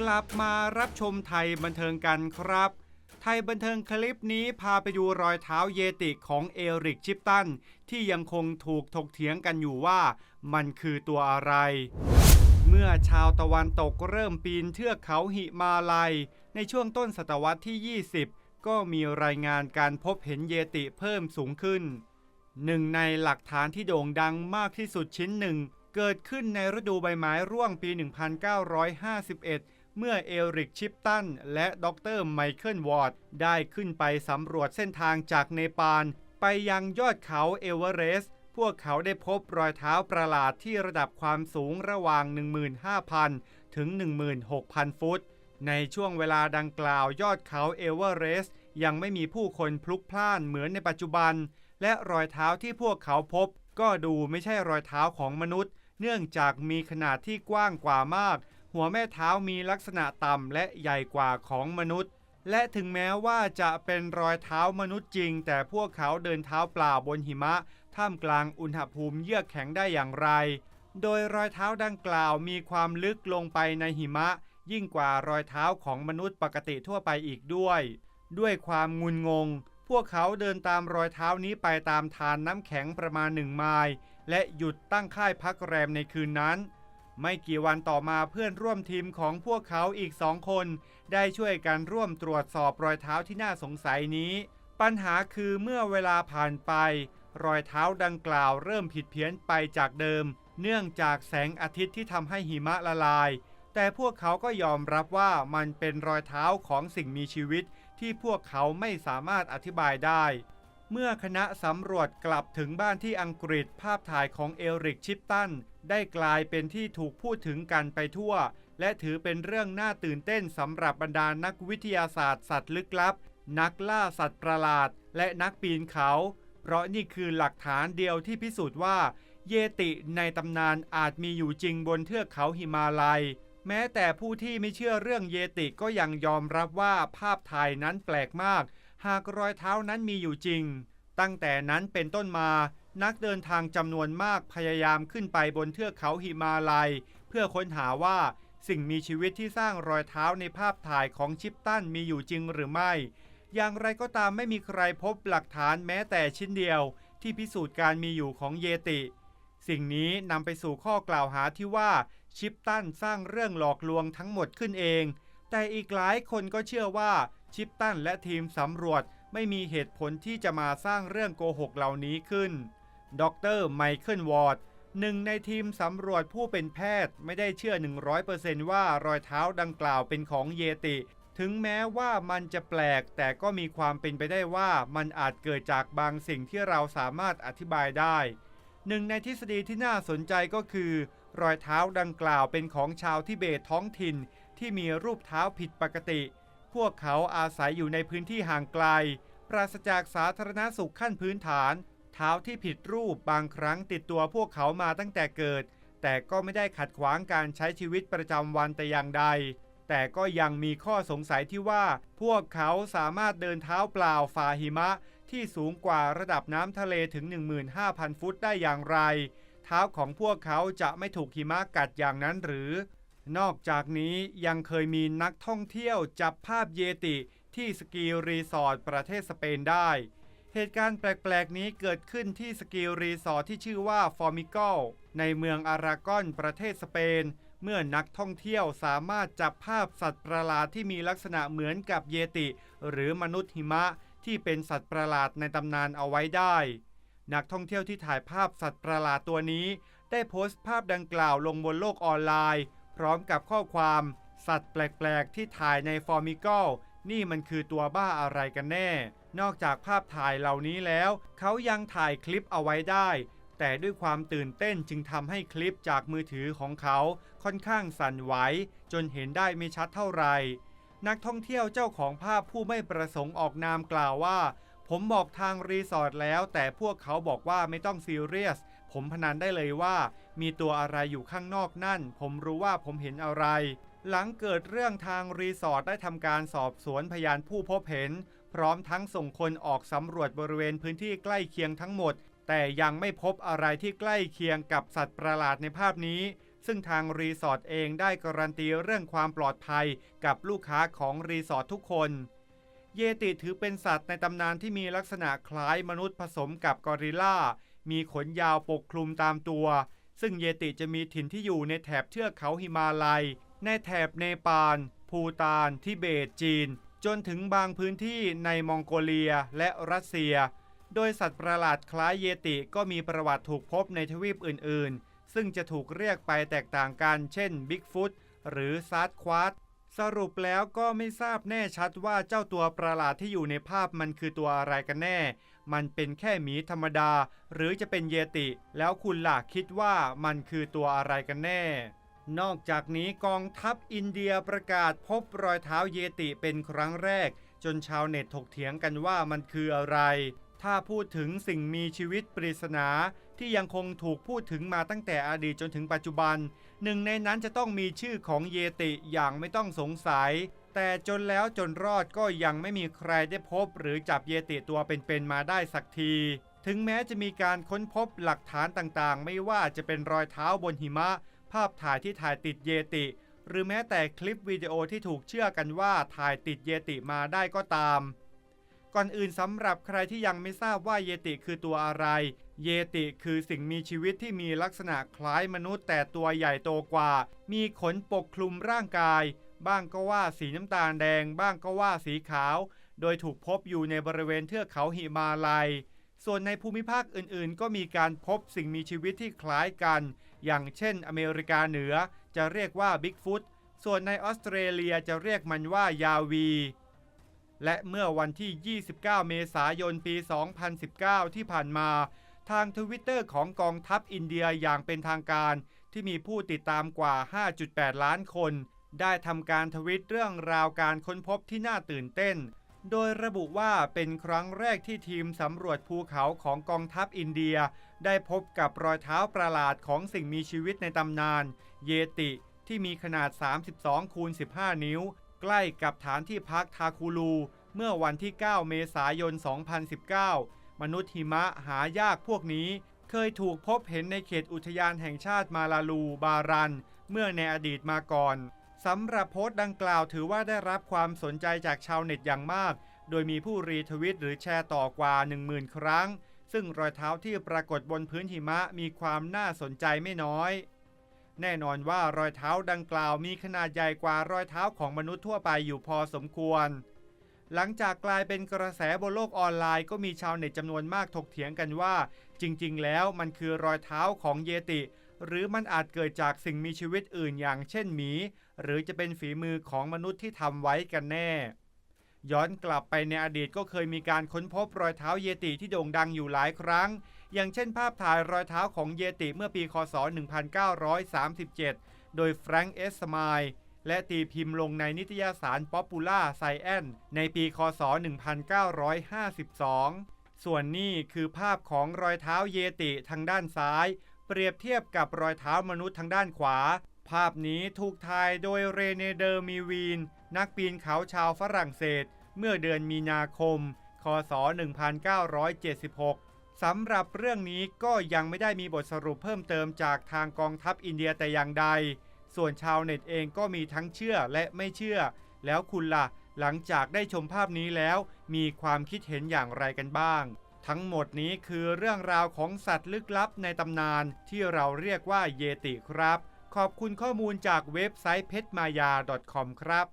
กลับมารับชมไทยบันเทิงกันครับ ไทยบันเทิงคลิปนี้พาไปดูรอยเท้าเยติของเอริกชิปตัน ที่ยังคงถูกถกเถียงกันอยู่ว่ามันคือตัวอะไร เมื่อชาวตะวันตกเริ่มปีนเทือกเขาหิมาลัย ในช่วงต้นศตวรรษที่ 20 ก็มีรายงานการพบเห็นเยติเพิ่มสูงขึ้นหนึ่งในหลักฐานที่โด่งดังมากที่สุดชิ้นหนึ่ง เกิดขึ้นในฤดูใบไม้ร่วงปี 1951 เมื่อเอริกชิปตันและดรไมเคิลวอร์ดได้ขึ้นไปสำรวจเส้นทางจากเนปาล ไปยังยอดเขาเอเวอเรสต์พวกเขาได้พบรอยเท้าประหลาดที่ระดับความสูงระหว่าง 15,000 ถึง 16,000 ฟุต ในช่วงเวลาดังกล่าวยอดเขาเอเวอเรสต์ยังไม่มีผู้คนพลุกพล่านเหมือนในปัจจุบัน และรอยเท้าที่พวกเขาพบ ก็ดูไม่ใช่รอยเท้าของมนุษย์ เนื่องจากมีขนาดที่กว้างกว่ามาก หัวแม่เท้ามีลักษณะต่ำและใหญ่กว่าของมนุษย์ และถึงแม้ว่าจะเป็นรอยเท้ามนุษย์จริง แต่พวกเขาเดินเท้าเปล่าบนหิมะ ท่ามกลางอุณหภูมิเยือกแข็งได้อย่างไร โดยรอยเท้าดังกล่าวมีความลึกลงไปในหิมะ ยิ่งกว่ารอยเท้าของมนุษย์ปกติทั่วไปอีกด้วย ด้วยความงุนงง พวกเขาเดินตามรอยเท้านี้ไปตามทานน้ำแข็งประมาณหนึ่งไมล์และหยุดตั้งค่ายพักแรมในคืนนั้น ไม่กี่วันต่อมาเพื่อนร่วมทีมของพวกเขาอีกสองคน ได้ช่วยกันร่วมตรวจสอบรอยเท้าที่น่าสงสัยนี้ ปัญหาคือเมื่อเวลาผ่านไป รอยเท้าดังกล่าวเริ่มผิดเพี้ยนไปจากเดิม เนื่องจากแสงอาทิตย์ที่ทำให้หิมะละลาย แต่พวกเขาก็ยอมรับว่ามันเป็นรอยเท้าของสิ่งมีชีวิตที่พวกเขาไม่สามารถอธิบายได้ เมื่อคณะสำรวจกลับถึงบ้านที่อังกฤษภาพถ่ายของเอริกชิปตัน ได้กลายเป็นที่ถูกพูดถึงกันไปทั่ว และถือเป็นเรื่องน่าตื่นเต้นสำหรับบรรดานักวิทยาศาสตร์สัตว์ลึกลับ นักล่าสัตว์ประหลาด และนักปีนเขา เพราะนี่คือหลักฐานเดียวที่พิสูจน์ว่า เยติในตำนานอาจมีอยู่จริงบนเทือกเขาหิมาลัย แม้แต่ผู้ที่ไม่เชื่อเรื่องเยติก็ยังยอมรับว่าภาพถ่ายนั้นแปลกมาก หากรอยเท้านั้นมีอยู่จริง ตั้งแต่นั้นเป็นต้นมานักเดินทางจำนวนมากพยายามขึ้นไปบนเทือกเขาหิมาลัย เพื่อค้นหาว่าสิ่งมีชีวิตที่สร้างรอยเท้าในภาพถ่ายของชิปตันมีอยู่จริงหรือไม่ อย่างไรก็ตามไม่มีใครพบหลักฐานแม้แต่ชิ้นเดียว ที่พิสูจน์การมีอยู่ของเยติ สิ่งนี้นำไปสู่ข้อกล่าวหาที่ว่าชิปตันสร้างเรื่องหลอกลวงทั้งหมดขึ้นเอง แต่อีกหลายคนก็เชื่อว่าชิปตันและทีมสำรวจไม่มีเหตุผลที่จะมาสร้างเรื่องโกหกเหล่านี้ขึ้น ดรไมเคิลวอร์ดหนึ่งในทีมสำรวจผู้เป็นแพทย์ไม่ได้เชื่อ 100%ว่ารอยเท้าดังกล่าวเป็นของเยติ ถึงแม้ว่ามันจะแปลก แต่ก็มีความเป็นไปได้ว่ามันอาจเกิดจากบางสิ่งที่เราสามารถอธิบายได้ หนึ่งในทฤษฎีที่น่าสนใจก็คือ รอยเท้าดังกล่าวเป็นของชาวทิเบตท้องถิ่นที่มีรูปเท้าผิดปกติ พวกเขาอาศัยอยู่ในพื้นที่ห่างไกล ปราศจากสาธารณสุขขั้นพื้นฐาน เท้าที่ผิดรูปบางครั้งติดตัวพวกเขามาตั้งแต่เกิด แต่ก็ไม่ได้ขัดขวางการใช้ชีวิตประจำวันแต่อย่างใด แต่ก็ยังมีข้อสงสัยที่ว่า พวกเขาสามารถเดินเท้าเปล่าฝ่าหิมะ ที่สูงกว่าระดับน้ำทะเลถึง 15,000 ฟุตได้อย่างไร เท้าของพวกเขาจะไม่ถูกหิมะกัดอย่างนั้นหรือ นอกจากนี้ยังเคยมีนักท่องเที่ยวจับภาพเยติที่สกีรีสอร์ทประเทศสเปนได้ เหตุการณ์แปลกๆนี้เกิดขึ้นที่สกีรีสอร์ทที่ชื่อว่าฟอร์มิโกในเมืองอารากอนประเทศสเปน เมื่อนักท่องเที่ยวสามารถจับภาพสัตว์ประหลาดที่มีลักษณะเหมือนกับเยติ หรือมนุษย์หิมะที่เป็นสัตว์ประหลาดในตำนานเอาไว้ได้ นักท่องเที่ยวที่ถ่ายภาพสัตว์ประหลาดตัวนี้ ได้โพสต์ภาพดังกล่าวลงบนโลกออนไลน์ พร้อมกับข้อความสัตว์แปลกๆ ที่ถ่ายในฟอร์มิกลนี่มันคือตัวบ้าอะไรกันแน่ นอกจากภาพถ่ายเหล่านี้แล้ว เขายังถ่ายคลิปเอาไว้ได้ แต่ด้วยความตื่นเต้นจึงทำให้คลิปจากมือถือของเขาค่อนข้างสั่นไหวจนเห็นได้ไม่ชัดเท่าไหร่ นักท่องเที่ยวเจ้าของภาพผู้ไม่ประสงค์ออกนามกล่าวว่า ผมบอกทางรีสอร์ทแล้ว แต่พวกเขาบอกว่าไม่ต้องซีเรียส ผมพนันได้เลยว่า มีตัวอะไรอยู่ข้างนอกนั่น ผมรู้ว่าผมเห็นอะไร หลังเกิดเรื่องทางรีสอร์ทได้ทำการสอบสวนพยานผู้พบเห็น พร้อมทั้งส่งคนออกสำรวจบริเวณพื้นที่ใกล้เคียงทั้งหมด แต่ยังไม่พบอะไรที่ใกล้เคียงกับสัตว์ประหลาดในภาพนี้ ซึ่งทางรีสอร์ทเองได้การันตีเรื่องความปลอดภัยกับลูกค้าของรีสอร์ททุกคนเยติถือเป็นสัตว์ในตำนานที่มีลักษณะคล้ายมนุษย์ผสมกับกอริลลา มีขนยาวปกคลุมตามตัว ซึ่งเยติจะมีถิ่นที่อยู่ในแถบเทือกเขาหิมาลัย ในแถบเนปาล ภูตาน ทิเบต จีน จนถึงบางพื้นที่ในมองโกเลียและรัสเซีย โดยสัตว์ประหลาดคล้ายเยติก็มีประวัติถูกพบในทวีปอื่น ๆ ซึ่งจะถูกเรียกไปแตกต่างกัน เช่นบิ๊กฟุตหรือซาร์ดควาด สรุปแล้วก็ไม่ทราบแน่ชัดว่าเจ้าตัวประหลาดที่อยู่ในภาพมันคือตัวอะไรกันแน่ มันเป็นแค่หมีธรรมดา หรือจะเป็นเยติ แล้วคุณล่ะคิดว่ามันคือตัวอะไรกันแน่ นอกจากนี้กองทัพอินเดียประกาศพบรอยเท้าเยติเป็นครั้งแรก จนชาวเน็ตถกเถียงกันว่ามันคืออะไร ถ้าพูดถึงสิ่งมีชีวิตปริศนา ที่ยังคงถูกพูดถึงมาตั้งแต่อดีตจนถึงปัจจุบัน หนึ่งในนั้นจะต้องมีชื่อของเยติอย่างไม่ต้องสงสัย แต่จนแล้วจนรอดก็ยังไม่มีใครได้พบ หรือจับเยติตัวเป็นๆมาได้สักที ถึงแม้จะมีการค้นพบหลักฐานต่างๆ ไม่ว่าจะเป็นรอยเท้าบนหิมะ ภาพถ่ายที่ถ่ายติดเยติ หรือแม้แต่คลิปวิดีโอที่ถูกเชื่อกันว่าถ่ายติดเยติมาได้ก็ตาม ก่อนอื่นสำหรับใครที่ยังไม่ทราบว่าเยติคือตัวอะไร เยติคือสิ่งมีชีวิตที่มีลักษณะคล้ายมนุษย์แต่ตัวใหญ่โตกว่า มีขนปกคลุมร่างกาย บ้างก็ว่าสีน้ำตาลแดง บ้างก็ว่าสีขาว โดยถูกพบอยู่ในบริเวณเทือกเขาหิมาลัย ส่วนในภูมิภาคอื่นๆ ก็มีการพบสิ่งมีชีวิตที่คล้ายกัน อย่างเช่น อเมริกาเหนือจะเรียกว่าบิ๊กฟุต ส่วนในออสเตรเลียจะเรียกมันว่ายาวี และเมื่อวันที่ 29 เมษายน ปี 2019 ที่ผ่านมา ทางทวิตเตอร์ของกองทัพอินเดียอย่างเป็นทางการ ที่มีผู้ติดตามกว่า 5.8 ล้านคน ได้ทำการทวิตเรื่องราวการค้นพบที่น่าตื่นเต้น โดยระบุว่าเป็นครั้งแรกที่ทีมสำรวจภูเขาของกองทัพอินเดีย ได้พบกับรอยเท้าประหลาดของสิ่งมีชีวิตในตำนาน เยติที่มีขนาด 32คูณ15 นิ้ว ใกล้กับฐานที่พักทาคูลู เมื่อวันที่ 9 เมษายน 2019 มนุษย์หิมะหายากพวกนี้เคยถูกพบเห็นในเขตอุทยานแห่งชาติมาลาลู บารัน เมื่อในอดีตมาก่อนสำหรับโพสต์ดังกล่าวถือว่าได้รับความสนใจจากชาวเน็ตอย่างมาก โดยมีผู้รีทวิตหรือแชร์ต่อกว่า 10,000 ครั้ง ซึ่งรอยเท้าที่ปรากฏบนพื้นหิมะมีความน่าสนใจไม่น้อย แน่นอนว่ารอยเท้าดังกล่าวมีขนาดใหญ่กว่ารอยเท้าของมนุษย์ทั่วไปอยู่พอสมควร หลังจากกลายเป็นกระแสบนโลกออนไลน์ก็มีชาวเน็ตจำนวนมากถกเถียงกันว่า จริงๆ แล้วมันคือรอยเท้าของเยติ หรือมันอาจเกิดจากสิ่งมีชีวิตอื่นอย่างเช่นหมี หรือจะเป็นฝีมือของมนุษย์ที่ทำไว้กันแน่ ย้อนกลับไปในอดีตก็เคยมีการค้นพบรอยเท้าเยติที่โด่งดังอยู่หลายครั้ง อย่างเช่นภาพถ่ายรอยเท้าของเยติเมื่อปีคศ 1937 โดยแฟรงค์เอสมล์และตีพิมพ์ลงในนิตยสาร Popular Science ในปีคศ 1952 ส่วนนี้คือภาพของรอยเท้าเยติทางด้านซ้าย เปรียบเทียบกับรอยเท้ามนุษย์ทางด้านขวา ภาพนี้ถูกถ่ายโดยเรเนเดอร์มีวีน นักปีนเขาชาวฝรั่งเศส เมื่อเดือนมีนาคม คศ 1976 สำหรับเรื่องนี้ก็ยังไม่ได้มีบทสรุปเพิ่มเติมจากทางกองทัพอินเดียแต่อย่างใด ส่วนชาวเน็ตเองก็มีทั้งเชื่อและไม่เชื่อ แล้วคุณล่ะ หลังจากได้ชมภาพนี้แล้ว มีความคิดเห็นอย่างไรกันบ้าง ทั้งหมดนี้คือเรื่องราวของสัตว์ลึกลับในตำนานที่เราเรียกว่าเยติครับ ขอบคุณข้อมูลจากเว็บไซต์เพชรมายา .com ครับ